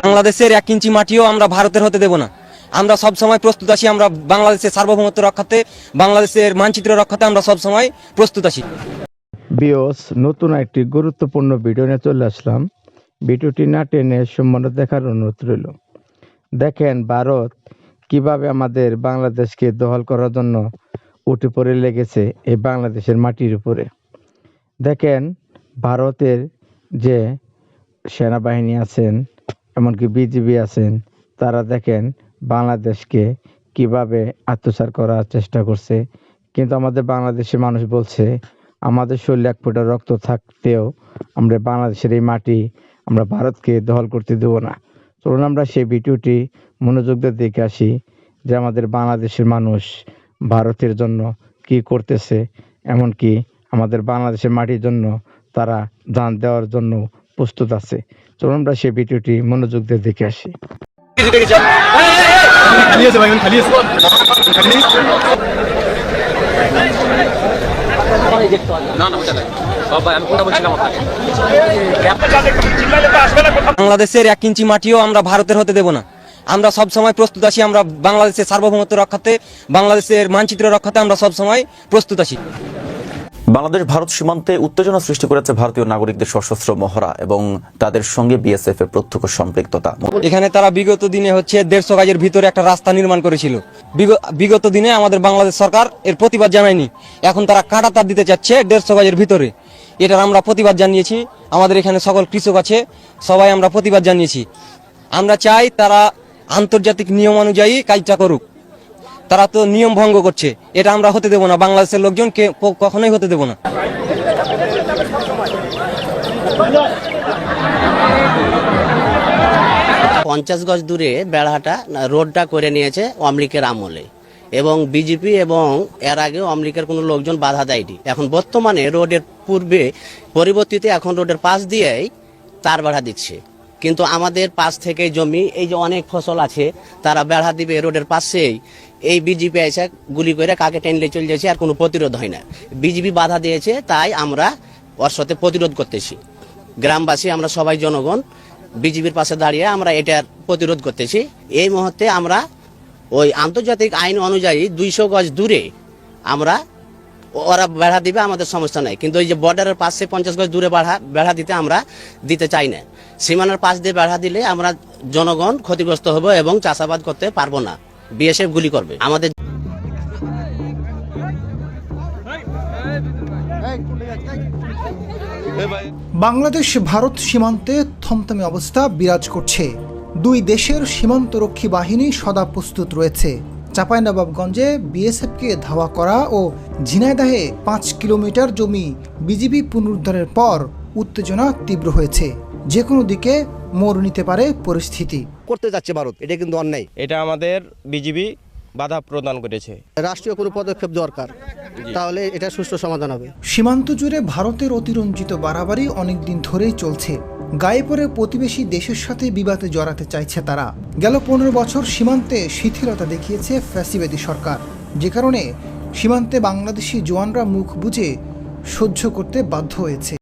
বাংলাদেশের এক ইঞ্চি মাটিও আমরা ভারতের হতে দেব না। আমরা সব সময় প্রস্তুত আছি, আমরা বাংলাদেশের সার্বভৌমত্ব রক্ষাতে, বাংলাদেশের মানচিত্র রক্ষাতে আমরা সব সময় প্রস্তুত আছি। বিওস নতুন একটি গুরুত্বপূর্ণ ভিডিও নিয়ে চলে আসলাম। ভিডিওটি না টেনে সম্পূর্ণ দেখার অনুরোধ রইল। দেখেন, ভারত কীভাবে আমাদের বাংলাদেশকে দখল করার জন্য উঠে পড়ে লেগেছে এই বাংলাদেশের মাটির উপরে। দেখেন, ভারতের যে সেনাবাহিনী আছেন এমনকি বিজিবি আছেন, তারা দেখেন বাংলাদেশকে কীভাবে আত্মসার করার চেষ্টা করছে। কিন্তু আমাদের বাংলাদেশের মানুষ বলছে, আমাদের শরীরে এক ফোঁটা রক্ত থাকতেও আমরা বাংলাদেশের এই মাটি আমরা ভারতকে দখল করতে দেবো না। চলুন আমরা সেই ভিডিওটি মনোযোগ দিয়ে দেখে আসি যে আমাদের বাংলাদেশের মানুষ ভারতের জন্য কি করতেছে, এমনকি আমাদের বাংলাদেশের মাটির জন্য তারা জান দেওয়ার জন্য প্রস্তুত আছে। চলুন আমরা সেই ভিডিওটি মনোযোগ দিয়ে দেখে আসি। বাংলাদেশের এক ইঞ্চি মাটিও আমরা ভারতের হতে দেব না। আমরা সব সময় প্রস্তুত আছি, আমরা বাংলাদেশের সার্বভৌমত্ব রক্ষাতে, বাংলাদেশের মানচিত্র রক্ষাতে আমরা সব সময় প্রস্তুত আছি। বাংলাদেশ ভারত সীমান্তে উত্তেজনা সৃষ্টি করেছে ভারতীয় নাগরিকদের সশস্ত্র মহড়া এবং তাদের সঙ্গে বিএসএফ এর প্রত্যক্ষ সম্পৃক্ততা। এখানে তারা বিগত দিনে হচ্ছে দেড়শো গাজের ভিতরে একটা রাস্তা নির্মাণ করেছিল। বিগ- বিগত দিনে আমাদের বাংলাদেশ সরকার এর প্রতিবাদ জানায়নি। এখন তারা কাঁটা তার দিতে চাচ্ছে দেড়শো গাজের ভিতরে। এটার আমরা প্রতিবাদ জানিয়েছি। আমাদের এখানে সকল কৃষক আছে, সবাই আমরা প্রতিবাদ জানিয়েছি। আমরা চাই তারা আন্তর্জাতিক নিয়ম অনুযায়ী কাজটা করুক। তারা তো নিয়ম ভঙ্গ করছে। এটা আমরা হতে দেব না। বাংলাদেশের লোকজন কে ক- কখনোই হতে দেব না। পঞ্চাশ গজ দূরে বেড়াটা রোডটা করে নিয়েছে অমলিকের আমলে। এবং বিজেপি এবং এর আগেও অমলিকের কোনো লোকজন বাধা দেয়নি। এখন বর্তমানে রোডের পূর্বে পরিবর্তিতে এখন রোডের পাশ দিয়েই তার বেড়া দিচ্ছে। কিন্তু আমাদের পাশ থেকে জমি, এই যে অনেক ফসল আছে, তারা বেড়া দিবে রোডের পাশেই। এই বিজেপি এসে গুলি করে কাকে টেনলে চলে যাচ্ছে আর কোনো প্রতিরোধ হয় না। বিজেপি বাধা দিয়েছে, তাই আমরা ওর সাথে প্রতিরোধ করতেছি। গ্রামবাসী, আমরা সবাই জনগণ, বিজেপির পাশে দাঁড়িয়ে আমরা এটার প্রতিরোধ করতেছি। এই মুহূর্তে আমরা ওই আন্তর্জাতিক আইন অনুযায়ী দুইশো গজ দূরে আমরা ওরা বেড়া দিবে, আমাদের সমস্যা নাই। কিন্তু ওই যে বর্ডারের পাশে পঞ্চাশ গজ দূরে বেড়া বেড়া দিতে আমরা দিতে চাই না। সীমানার পাশ দিয়ে বেড়া দিলে আমরা জনগণ ক্ষতিগ্রস্ত হব এবং চাষাবাদ করতে পারব না। বিএসএফ গুলি করবে। আমাদের বাংলাদেশ ভারত সীমান্তে থমথমে অবস্থা বিরাজ করছে। দুই দেশের সীমান্তরক্ষী বাহিনী সদা প্রস্তুত রয়েছে। চাঁপাইনবাবগঞ্জে বিএসএফকে ধাওয়া করা ও ঝিনাইদাহে পাঁচ কিলোমিটার জমি বিজিবি পুনরুদ্ধারের পর উত্তেজনা তীব্র হয়েছে। যে কোনো দিকে মোড় নিতে পারে পরিস্থিতি। করতে যাচ্ছে ভারত এটা কিন্তু অন্যায়। এটা আমাদের বিজিবি বাধা প্রদান করেছে। রাষ্ট্রীয় কোনো পদক্ষেপ দরকার তাহলে এটা সুষ্ঠু সমাধান হবে। সীমান্ত জুড়ে ভারতের অতিরঞ্জিত বাড়াবাড়ি অনেকদিন ধরেই চলছে। গায়ে পড়ে প্রতিবেশী দেশের সাথে বিবাদে জড়াতে চাইছে তারা। গেল পনেরো বছর সীমান্তে শিথিলতা দেখিয়েছে ফ্যাসিবাদী সরকার। যে কারণে সীমান্তে বাংলাদেশি জওয়ানরা মুখ বুঝে সহ্য করতে বাধ্য হয়েছে।